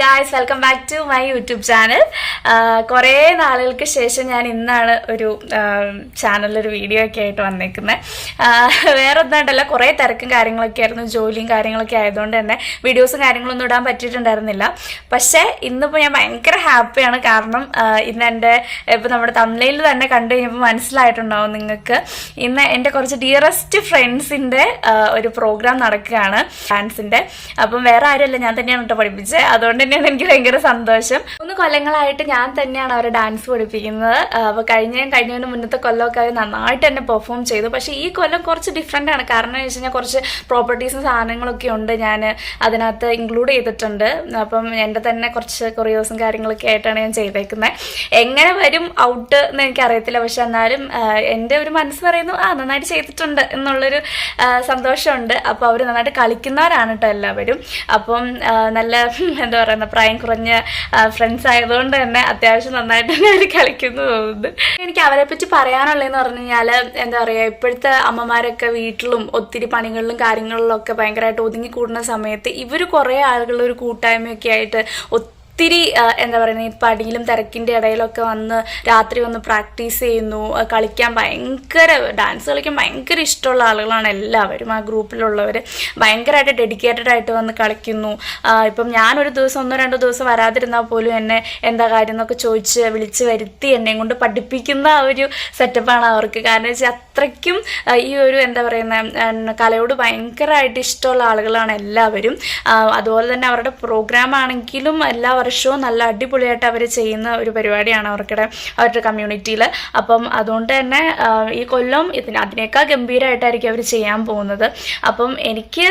Guys welcome back to my YouTube channel കുറേ നാളുകൾക്ക് ശേഷം ഞാൻ ഇന്നാണ് ഒരു ചാനലിൽ ഒരു വീഡിയോ ഒക്കെ ആയിട്ട് വന്നേക്കുന്നത് വേറെ ഒന്നാണ്ടല്ല കുറേ തിരക്കും കാര്യങ്ങളൊക്കെ ആയിരുന്നു. ജോലിയും കാര്യങ്ങളൊക്കെ ആയതുകൊണ്ട് തന്നെ വീഡിയോസും കാര്യങ്ങളൊന്നും ഇടാൻ പറ്റിയിട്ടുണ്ടായിരുന്നില്ല. പക്ഷേ ഇന്നിപ്പോൾ ഞാൻ ഭയങ്കര ഹാപ്പിയാണ് കാരണം ഇന്ന് എന്റെ ഇപ്പോൾ നമ്മുടെ തമിഴിൽ തന്നെ കണ്ടു കഴിഞ്ഞപ്പോൾ മനസ്സിലായിട്ടുണ്ടാവും നിങ്ങൾക്ക്. ഇന്ന് എന്റെ കുറച്ച് ഡിയറസ്റ്റ് ഫ്രണ്ട്സിന്റെ ഒരു പ്രോഗ്രാം നടക്കുകയാണ് ഡാൻസിന്റെ അപ്പം വേറെ ആരുമല്ല ഞാൻ തന്നെയാണ് കേട്ടോ പഠിപ്പിച്ചത് അതുകൊണ്ട് തന്നെയാണ് എനിക്ക് ഭയങ്കര സന്തോഷം. മൂന്ന് കൊല്ലങ്ങളായിട്ട് ഞാൻ തന്നെയാണ് അവരെ ഡാൻസ് പഠിപ്പിക്കുന്നത്. അപ്പോൾ കഴിഞ്ഞ കഴിഞ്ഞതിന് മുന്നത്തെ കൊല്ലമൊക്കെ അവർ നന്നായിട്ട് തന്നെ പെർഫോം ചെയ്തു. പക്ഷേ ഈ കൊല്ലം കുറച്ച് ഡിഫറെന്റ് ആണ്. കാരണം എന്ന് വെച്ച് കഴിഞ്ഞാൽ കുറച്ച് പ്രോപ്പർട്ടീസും സാധനങ്ങളൊക്കെ ഉണ്ട് ഞാൻ അതിനകത്ത് ഇൻക്ലൂഡ് ചെയ്തിട്ടുണ്ട്. അപ്പം എന്റെ തന്നെ കുറച്ച് കൊറിയോസും കാര്യങ്ങളൊക്കെ ആയിട്ടാണ് ഞാൻ ചെയ്തേക്കുന്നത്. എങ്ങനെ വരും ഔട്ട് എന്ന് എനിക്കറിയത്തില്ല പക്ഷെ എന്നാലും എന്റെ ഒരു മനസ്സ് പറയുന്നു ആ നന്നായിട്ട് ചെയ്തിട്ടുണ്ട് എന്നുള്ളൊരു സന്തോഷമുണ്ട്. അപ്പോൾ അവർ നന്നായിട്ട് കളിക്കുന്നവരാണ് കേട്ടോ എല്ലാവരും. അപ്പം നല്ല എന്താ പറയുക പ്രായം കുറഞ്ഞ ഫ്രണ്ട്സ് ആയതുകൊണ്ട് തന്നെ അത്യാവശ്യം നന്നായിട്ട് തന്നെ അവർ കളിക്കുന്നു തോന്നുന്നു എനിക്ക് അവരെ പറ്റി പറയാനുള്ളതെന്ന് പറഞ്ഞു കഴിഞ്ഞാൽ എന്താ പറയുക ഇപ്പോഴത്തെ അമ്മമാരൊക്കെ വീട്ടിലും ഒത്തിരി പണികളിലും കാര്യങ്ങളിലും ഒക്കെ ഭയങ്കരമായിട്ട് ഒതുങ്ങി കൂടുന്ന സമയത്ത് ഇവർ കുറേ ആളുകളൊരു ഒരു കൂട്ടായ്മയൊക്കെ ആയിട്ട് ഒത്തിരി ആ, എന്താ പറയുന്നത് ഈ പടിയിലും തിരക്കിന്റെ ഇടയിലൊക്കെ വന്ന് രാത്രി വന്ന് പ്രാക്ടീസ് ചെയ്യുന്നു കളിക്കാൻ ഭയങ്കര ഡാൻസ് കളിക്കാൻ ഭയങ്കര ഇഷ്ടമുള്ള ആളുകളാണ് എല്ലാവരും. ആ ഗ്രൂപ്പിലുള്ളവർ ഭയങ്കരമായിട്ട് ഡെഡിക്കേറ്റഡ് ആയിട്ട് വന്ന് കളിക്കുന്നു. ഇപ്പം ഞാനൊരു ദിവസം ഒന്നോ രണ്ടോ ദിവസം വരാതിരുന്നാൽ പോലും എന്നെ എന്താ കാര്യം എന്നൊക്കെ ചോദിച്ച് വിളിച്ച് വരുത്തി എന്നെ കൊണ്ട് പഠിപ്പിക്കുന്ന ഒരു സെറ്റപ്പാണ് അവർക്ക്. കാരണം വെച്ചാൽ അത്രയ്ക്കും ഈ ഒരു എന്താ പറയുന്ന കലയോട് ഭയങ്കരമായിട്ട് ഇഷ്ടമുള്ള ആളുകളാണ് എല്ലാവരും. അതുപോലെ തന്നെ അവരുടെ പ്രോഗ്രാം ആണെങ്കിലും എല്ലാ നല്ല അടിപൊളിയായിട്ട് അവർ ചെയ്യുന്ന ഒരു പരിപാടിയാണ് അവർക്കിടെ അവരുടെ കമ്മ്യൂണിറ്റിയിൽ അപ്പം അതുകൊണ്ട് തന്നെ ഈ കൊല്ലം ഇതിന് അതിനേക്കാൾ ഗംഭീരമായിട്ടായിരിക്കും അവർ ചെയ്യാൻ പോകുന്നത്. അപ്പം എനിക്ക്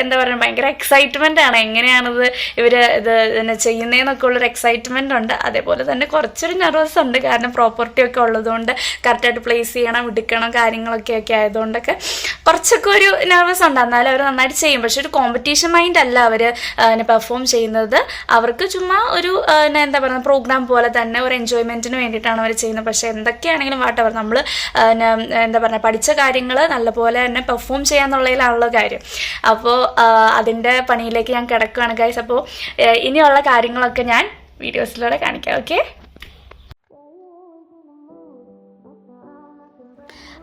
എന്താ പറയുക ഭയങ്കര എക്സൈറ്റ്മെന്റ് ആണ്. എങ്ങനെയാണിത് ഇവർ ഇത് ഇതിനെ ചെയ്യുന്നതെന്നൊക്കെ ഉള്ളൊരു എക്സൈറ്റ്മെന്റ് ഉണ്ട്. അതേപോലെ തന്നെ കുറച്ചൊരു നെർവസ് ഉണ്ട്. കാരണം പ്രോപ്പർട്ടി ഒക്കെ ഉള്ളതുകൊണ്ട് കറക്റ്റായിട്ട് പ്ലേസ് ചെയ്യണം എടുക്കണം കാര്യങ്ങളൊക്കെ ഒക്കെ ആയതുകൊണ്ടൊക്കെ കുറച്ചൊക്കെ ഒരു നെർവസ് ഉണ്ട്. എന്നാലും അവർ നന്നായിട്ട് ചെയ്യും. പക്ഷെ ഒരു കോമ്പറ്റീഷൻ മൈൻഡ് അല്ല അവർ പെർഫോം ചെയ്യുന്നത്. അവർക്ക് ചുമ്മാ ഒരു എന്താ പറയുക പ്രോഗ്രാം പോലെ തന്നെ ഒരു എൻജോയ്മെന്റിന് വേണ്ടിയിട്ടാണ് അവർ ചെയ്യുന്നത്. പക്ഷേ എന്തൊക്കെയാണെങ്കിലും വാട്ടവർ നമ്മൾ എന്താ പറയുക പഠിച്ച കാര്യങ്ങൾ നല്ലപോലെ തന്നെ പെർഫോം ചെയ്യാന്നുള്ളതിലാണുള്ള കാര്യം. അപ്പോൾ അതിന്റെ പണിയിലേക്ക് ഞാൻ കിടക്കുകയാണ് ഗൈസ് അപ്പോൾ ഇനിയുള്ള കാര്യങ്ങളൊക്കെ ഞാൻ വീഡിയോസിലൂടെ കാണിക്കാം ഓക്കെ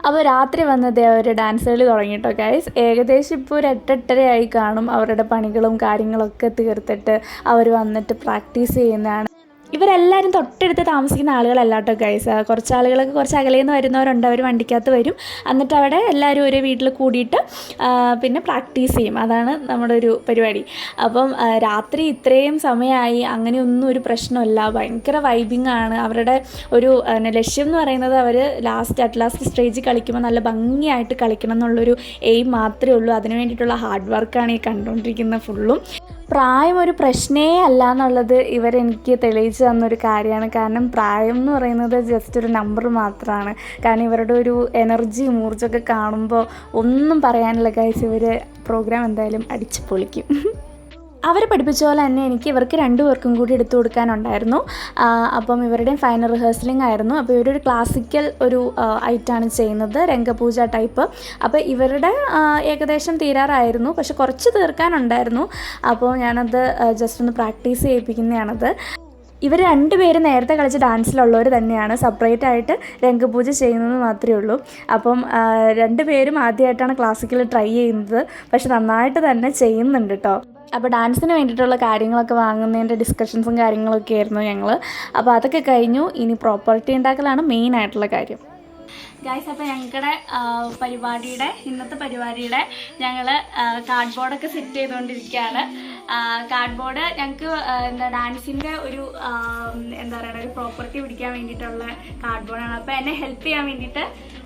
അപ്പോൾ രാത്രി വന്നത് അവർ ഡാൻസ് കളി തുടങ്ങിയിട്ടോ ഗൈസ് ഏകദേശം ഇപ്പോൾ ഒരു എട്ടെട്ടരയായി കാണും അവരുടെ പണികളും കാര്യങ്ങളൊക്കെ തീർത്തിട്ട് അവർ വന്നിട്ട് പ്രാക്ടീസ് ചെയ്യുന്നതാണ്. ഇവരെല്ലാവരും തൊട്ടടുത്ത് താമസിക്കുന്ന ആളുകളല്ല കേട്ടോ ഗൈസ് കുറച്ച് ആളുകളൊക്കെ കുറച്ച് അകലെ നിന്ന് വരുന്നവരുണ്ട്. അവർ വണ്ടിക്കകത്ത് വരും. എന്നിട്ട് അവിടെ എല്ലാവരും ഒരു വീട്ടിൽ കൂടിയിട്ട് പിന്നെ പ്രാക്ടീസ് ചെയ്യും. അതാണ് നമ്മുടെ ഒരു പരിപാടി. അപ്പം രാത്രി ഇത്രയും സമയമായി അങ്ങനെയൊന്നും ഒരു പ്രശ്നമല്ല. ഭയങ്കര വൈബിങ് ആണ്. അവരുടെ ഒരു ലക്ഷ്യം എന്ന് പറയുന്നത് അവർ ലാസ്റ്റ് അറ്റ് ലാസ്റ്റ് സ്റ്റേജിൽ കളിക്കുമ്പോൾ നല്ല ഭംഗിയായിട്ട് കളിക്കണം എന്നുള്ളൊരു എയിം മാത്രമേ ഉള്ളൂ. അതിന് വേണ്ടിയിട്ടുള്ള ഹാർഡ് വർക്കാണ് ഈ കണ്ടുകൊണ്ടിരിക്കുന്ന ഫുള്ളും പ്രായം ഒരു പ്രശ്നേ അല്ല എന്നുള്ളത് ഇവരെനിക്ക് തെളിയിച്ചു തന്നൊരു കാര്യമാണ്. കാരണം പ്രായം എന്ന് പറയുന്നത് ജസ്റ്റ് ഒരു നമ്പർ മാത്രമാണ് കാരണം ഇവരുടെ ഒരു എനർജി ഊർജമൊക്കെ കാണുമ്പോൾ ഒന്നും പറയാനില്ല. കാര്യം ഇവർ പ്രോഗ്രാം എന്തായാലും അടിച്ചു പൊളിക്കും. അവർ പഠിപ്പിച്ച പോലെ തന്നെ എനിക്ക് ഇവർക്ക് രണ്ടുപേർക്കും കൂടി എടുത്തു കൊടുക്കാനുണ്ടായിരുന്നു. അപ്പം ഇവരുടെയും ഫൈനൽ റിഹേഴ്സലിംഗ് ആയിരുന്നു. അപ്പോൾ ഇവരൊരു ക്ലാസിക്കൽ ഒരു ഐറ്റാണ് ചെയ്യുന്നത് രംഗപൂജ ടൈപ്പ് അപ്പോൾ ഇവരുടെ ഏകദേശം തീരാറായിരുന്നു. പക്ഷെ കുറച്ച് തീർക്കാനുണ്ടായിരുന്നു. അപ്പോൾ ഞാനത് ജസ്റ്റ് ഒന്ന് പ്രാക്ടീസ് ചെയ്യിപ്പിക്കുന്നതാണത്. ഇവർ രണ്ടുപേരും നേരത്തെ കളിച്ച ഡാൻസിലുള്ളവർ തന്നെയാണ്. സെപ്പറേറ്റ് ആയിട്ട് രംഗപൂജ ചെയ്യുന്നത് മാത്രമേ ഉള്ളൂ. അപ്പം രണ്ടുപേരും ആദ്യമായിട്ടാണ് ക്ലാസിക്കൽ ട്രൈ ചെയ്യുന്നത്. പക്ഷെ നന്നായിട്ട് തന്നെ ചെയ്യുന്നുണ്ട് കേട്ടോ അപ്പോൾ ഡാൻസിന് വേണ്ടിയിട്ടുള്ള കാര്യങ്ങളൊക്കെ വാങ്ങുന്നതിന്റെ ഡിസ്കഷൻസും കാര്യങ്ങളൊക്കെ ആയിരുന്നു ഞങ്ങൾ. അപ്പോൾ അതൊക്കെ കഴിഞ്ഞു. ഇനി പ്രോപ്പർട്ടി ഉണ്ടാക്കലാണ് മെയിൻ ആയിട്ടുള്ള കാര്യം. ഗൈസ് അപ്പോൾ ഞങ്ങളുടെ പരിപാടിയുടെ ഇന്നത്തെ പരിപാടിയുടെ ഞങ്ങൾ കാർഡ് ബോർഡൊക്കെ സെറ്റ് ചെയ്തുകൊണ്ടിരിക്കുകയാണ്. കാർഡ് ബോർഡ് ഞങ്ങൾക്ക് എന്താ ഡാൻസിന്റെ ഒരു എന്താ പറയുക ഒരു പ്രോപ്പർട്ടി പിടിക്കാൻ വേണ്ടിയിട്ടുള്ള കാർഡ് ബോർഡാണ് അപ്പോൾ എന്നെ ഹെൽപ്പ് ചെയ്യാൻ വേണ്ടിയിട്ട്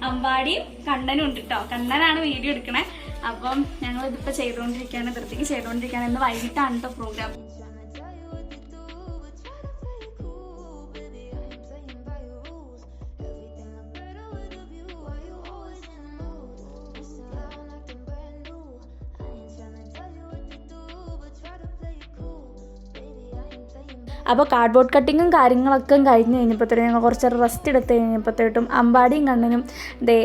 അമ്പാടിയും കണ്ണനും ഉണ്ട് കേട്ടോ കണ്ണനാണ് വീഡിയോ എടുക്കണേ. അപ്പം ഞങ്ങൾ ഇതിപ്പോ ചെയ്തുകൊണ്ടിരിക്കുകയാണ് ധൃതിക്ക് ചെയ്തുകൊണ്ടിരിക്കുകയാണ് ഇന്ന് വൈകിട്ടാണ് കേട്ടോ പ്രോഗ്രാം അപ്പോൾ കാർഡ്ബോർഡ് കട്ടിങ്ങും കാര്യങ്ങളൊക്കെ കഴിഞ്ഞ് കഴിഞ്ഞപ്പോഴത്തേക്കും ഞങ്ങൾ കുറച്ച് റെസ്റ്റ് എടുത്ത് കഴിഞ്ഞപ്പോഴത്തേട്ടും അമ്പാടിയും കണ്ണനും ദേ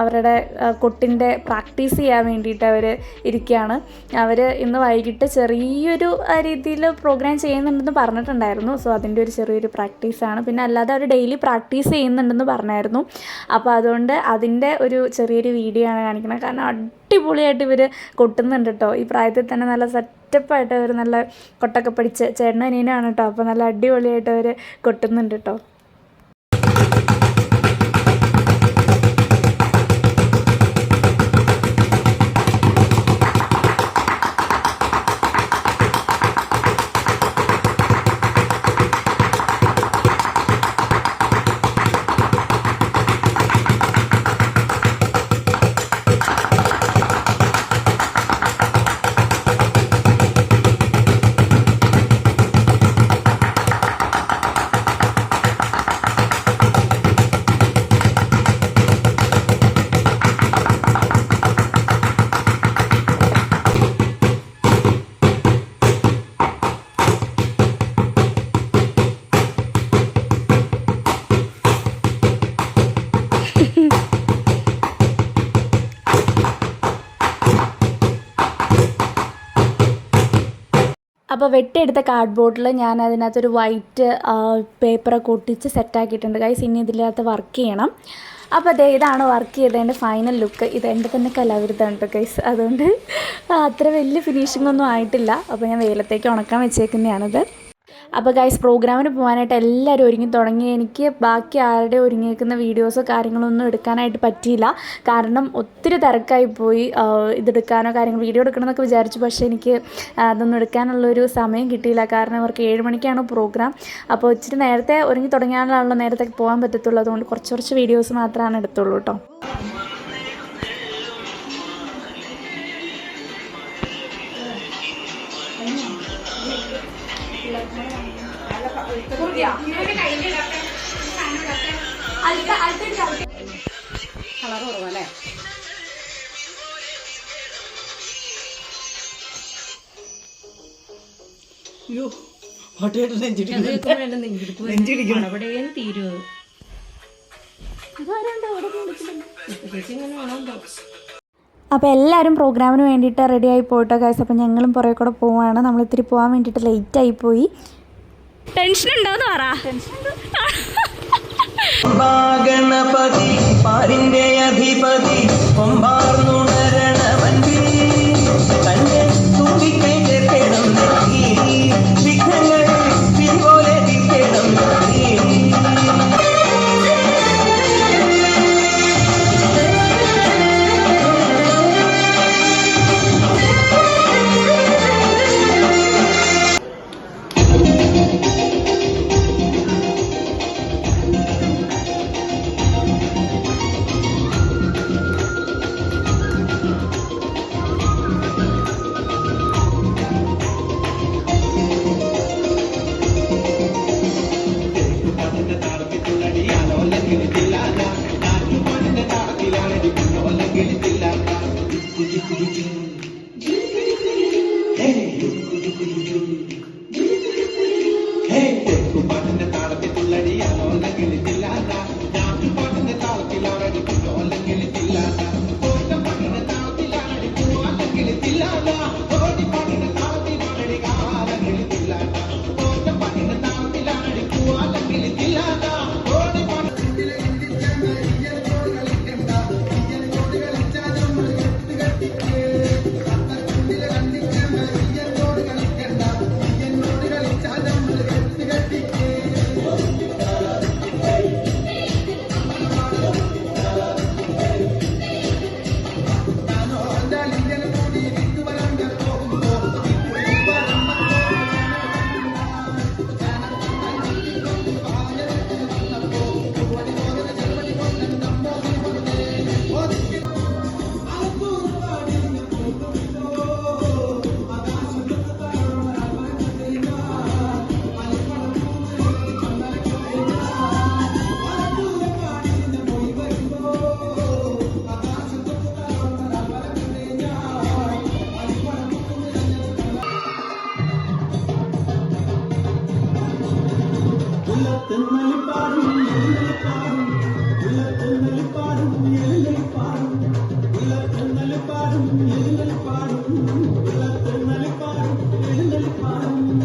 അവരുടെ കൊട്ടിന്റെ പ്രാക്ടീസ് ചെയ്യാൻ വേണ്ടിയിട്ട് അവർ ഇരിക്കുകയാണ്. അവർ ഇന്ന് വൈകിട്ട് ചെറിയൊരു രീതിയിൽ പ്രോഗ്രാം ചെയ്യുന്നുണ്ടെന്ന് പറഞ്ഞിട്ടുണ്ടായിരുന്നു. സോ അതിന്റെ ഒരു ചെറിയൊരു പ്രാക്ടീസാണ് പിന്നെ അല്ലാതെ അവർ ഡെയിലി പ്രാക്ടീസ് ചെയ്യുന്നുണ്ടെന്ന് പറഞ്ഞായിരുന്നു. അപ്പോൾ അതുകൊണ്ട് അതിന്റെ ഒരു ചെറിയൊരു വീഡിയോ ആണ് കാണിക്കുന്നത്. കാരണം അടിപൊളിയായിട്ട് ഇവർ കൊട്ടുന്നുണ്ട് കേട്ടോ ഈ പ്രായത്തിൽ തന്നെ നല്ല സെറ്റപ്പായിട്ട് അവർ നല്ല കൊട്ടൊക്കെ പിടിച്ച് ചേട്ടനും അനിയനാണ് കേട്ടോ അപ്പോൾ നല്ല അടിപൊളിയായിട്ട് അവർ കൊട്ടുന്നുണ്ട് കേട്ടോ അപ്പോൾ വെട്ടിയെടുത്ത കാർഡ് ബോർഡിൽ ഞാൻ അതിനകത്തൊരു വൈറ്റ് പേപ്പറൊക്കെ ഒട്ടിച്ച് സെറ്റാക്കിയിട്ടുണ്ട് ഗൈസ് ഇനി ഇതിനകത്ത് വർക്ക് ചെയ്യണം. അപ്പോൾ അതെ ഇതാണ് വർക്ക് ചെയ്തതിന്റെ ഫൈനൽ ലുക്ക് ഇത് എന്റെ തന്നെ കലാവിരുദ്ധമുണ്ട് കൈസ് അതുകൊണ്ട് അത്ര വലിയ ഫിനിഷിംഗ് ഒന്നും ആയിട്ടില്ല. അപ്പോൾ ഞാൻ വെയിലത്തേക്ക് ഉണക്കാൻ വെച്ചേക്കുന്നതാണിത്. അപ്പോൾ ഗൈസ് പ്രോഗ്രാമിന് പോകാനായിട്ട് എല്ലാവരും ഒരുങ്ങി തുടങ്ങി. എനിക്ക് ബാക്കി ആരുടെ ഒരുങ്ങിയേക്കുന്ന വീഡിയോസോ കാര്യങ്ങളോ ഒന്നും എടുക്കാനായിട്ട് പറ്റിയില്ല. കാരണം ഒത്തിരി തിരക്കായി പോയി ഇതെടുക്കാനോ കാര്യങ്ങൾ വീഡിയോ എടുക്കണം എന്നൊക്കെ വിചാരിച്ചു. പക്ഷേ എനിക്ക് അതൊന്നും എടുക്കാനുള്ളൊരു സമയം കിട്ടിയില്ല. കാരണം അവർക്ക് ഏഴ് മണിക്കാണ് പ്രോഗ്രാം അപ്പോൾ ഇച്ചിരി നേരത്തെ ഒരുങ്ങി തുടങ്ങിയാലാണല്ലോ നേരത്തെ പോകാൻ പറ്റത്തുള്ളൂ. അതുകൊണ്ട് കുറച്ച് കുറച്ച് വീഡിയോസ് മാത്രമാണ് എടുത്തുള്ളൂ കേട്ടോ അയ്യോ എല്ലാരും നെഞ്ചിടിക്കുന്നു. എവിടെയും തീരുവത് അപ്പോൾ എല്ലാവരും പ്രോഗ്രാമിന് വേണ്ടിയിട്ട് റെഡി ആയി പോയിട്ടോ ഗൈസ് അപ്പോൾ ഞങ്ങളും പുറകെ കൂടെ പോവാണ്. നമ്മൾ ഇത്തിരി പോകാൻ വേണ്ടിയിട്ട് ലേറ്റ് ആയി പോയി. ടെൻഷൻ ഉണ്ടോന്ന് പറ. ഗണപതി പാരിന്റെ അധിപതി opportunity. எழுந்தளிப்பாடும் எழுந்தளிப்பாடும் எழுந்தளிப்பாடும் எழுந்தளிப்பாடும்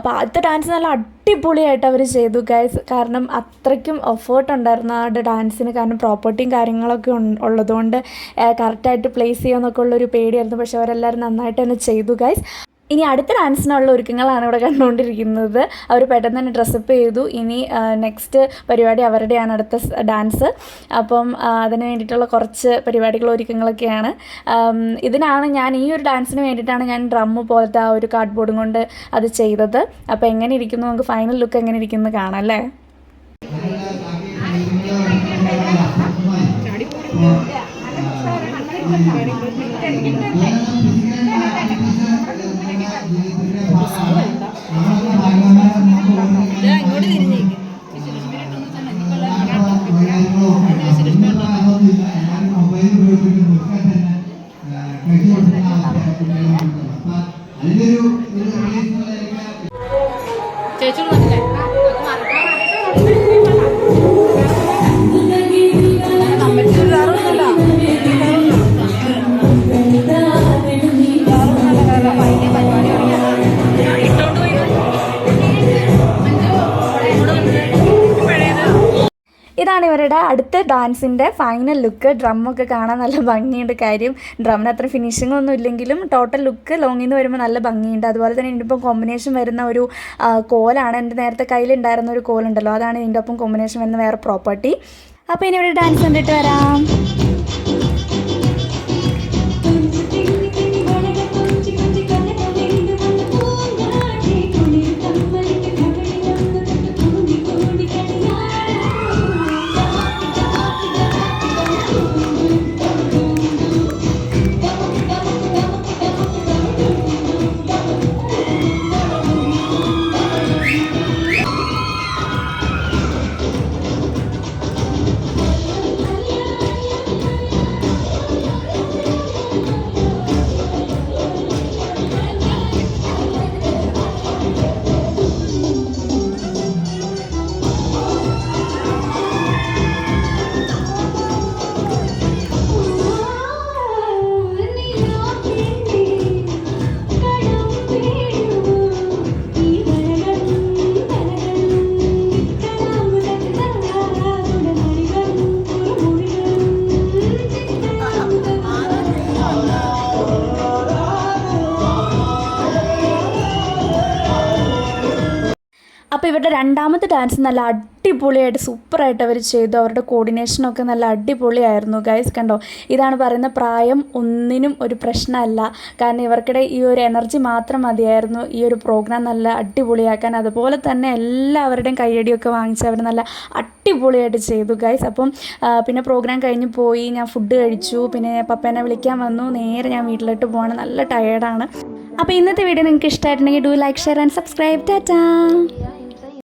അപ്പോൾ ആദ്യത്തെ ഡാൻസ് നല്ല അടിപൊളിയായിട്ട് അവർ ചെയ്തു ഗൈസ് കാരണം അത്രയ്ക്കും എഫേർട്ട് ഉണ്ടായിരുന്നു ആ ഡാൻസിന് കാരണം പ്രോപ്പർട്ടിയും കാര്യങ്ങളൊക്കെ ഉള്ളതുകൊണ്ട് കറക്റ്റായിട്ട് പ്ലേസ് ചെയ്യുമെന്നൊക്കെ ഉള്ളൊരു പേടിയായിരുന്നു. പക്ഷെ അവരെല്ലാവരും നന്നായിട്ട് തന്നെ ചെയ്തു ഗൈസ് ഇനി അടുത്ത ഡാൻസിനുള്ള ഒരുക്കങ്ങളാണ് ഇവിടെ കണ്ടുകൊണ്ടിരിക്കുന്നത് അവർ പെട്ടെന്ന് തന്നെ ഡ്രസ്സപ്പ് ചെയ്തു ഇനി നെക്സ്റ്റ് പരിപാടി അവരുടെയാണ് അടുത്ത ഡാൻസ് അപ്പം അതിന് വേണ്ടിയിട്ടുള്ള കുറച്ച് പരിപാടികൾ ഒരുക്കങ്ങളൊക്കെയാണ് ഇതിനാണ് ഞാൻ ഈ ഒരു ഡാൻസിന് വേണ്ടിയിട്ടാണ് ഞാൻ ഡ്രമ്മ് പോലത്തെ ആ ഒരു കാർഡ് ബോർഡും കൊണ്ട് അത് ചെയ്തത് അപ്പോൾ എങ്ങനെ ഇരിക്കുന്നു നമുക്ക് ഫൈനൽ ലുക്ക് എങ്ങനെ ഇരിക്കുന്നു കാണാം അല്ലേ ഇങ്ങോട്ട് ഇതാണ് ഇവരുടെ അടുത്ത ഡാൻസിന്റെ ഫൈനൽ ലുക്ക് ഡ്രമ്മൊക്കെ കാണാൻ നല്ല ഭംഗിയുണ്ട്. കാര്യം ഡ്രമ്മിന് അത്ര ഫിനിഷിംഗ് ഒന്നും ഇല്ലെങ്കിലും ടോട്ടൽ ലുക്ക് ലോങ്ങിൽ നിന്ന് വരുമ്പോൾ നല്ല ഭംഗിയുണ്ട്. അതുപോലെ തന്നെ ഇതിന്റെ ഒപ്പം കോമ്പിനേഷൻ വരുന്ന ഒരു കോലാണ് എന്റെ നേരത്തെ കയ്യിലുണ്ടായിരുന്ന ഒരു കോലുണ്ടല്ലോ. അതാണ് ഇതിന്റെ ഒപ്പം കോമ്പിനേഷൻ വരുന്ന വേറെ പ്രോപ്പർട്ടി അപ്പോൾ ഇനി ഇവിടെ ഡാൻസ് കണ്ടിട്ട് വരാം. അപ്പോൾ ഇവരുടെ രണ്ടാമത്തെ ഡാൻസ് നല്ല അടിപൊളിയായിട്ട് സൂപ്പറായിട്ട് അവർ ചെയ്തു. അവരുടെ കോർഡിനേഷനൊക്കെ നല്ല അടിപൊളിയായിരുന്നു ഗൈസ് കണ്ടോ? ഇതാണ് പറയുന്ന പ്രായം ഒന്നിനും ഒരു പ്രശ്നമല്ല. കാരണം ഇവർക്കിടെ ഈ ഒരു എനർജി മാത്രം മതിയായിരുന്നു. ഈ ഒരു പ്രോഗ്രാം നല്ല അടിപൊളിയാക്കാൻ. അതുപോലെ തന്നെ എല്ലാവരുടെയും കയ്യടിയൊക്കെ വാങ്ങിച്ച് അവർ നല്ല അടിപൊളിയായിട്ട് ചെയ്തു ഗൈസ് അപ്പം പിന്നെ പ്രോഗ്രാം കഴിഞ്ഞ് പോയി ഞാൻ ഫുഡ് കഴിച്ചു. പിന്നെ പപ്പേനെ വിളിക്കാൻ വന്നു. നേരെ ഞാൻ വീട്ടിലോട്ട് പോകണം നല്ല ടയേർഡാണ് അപ്പോൾ ഇന്നത്തെ വീഡിയോ നിങ്ങൾക്ക് ഇഷ്ടമായിട്ടുണ്ടെങ്കിൽ do like share and subscribe Tata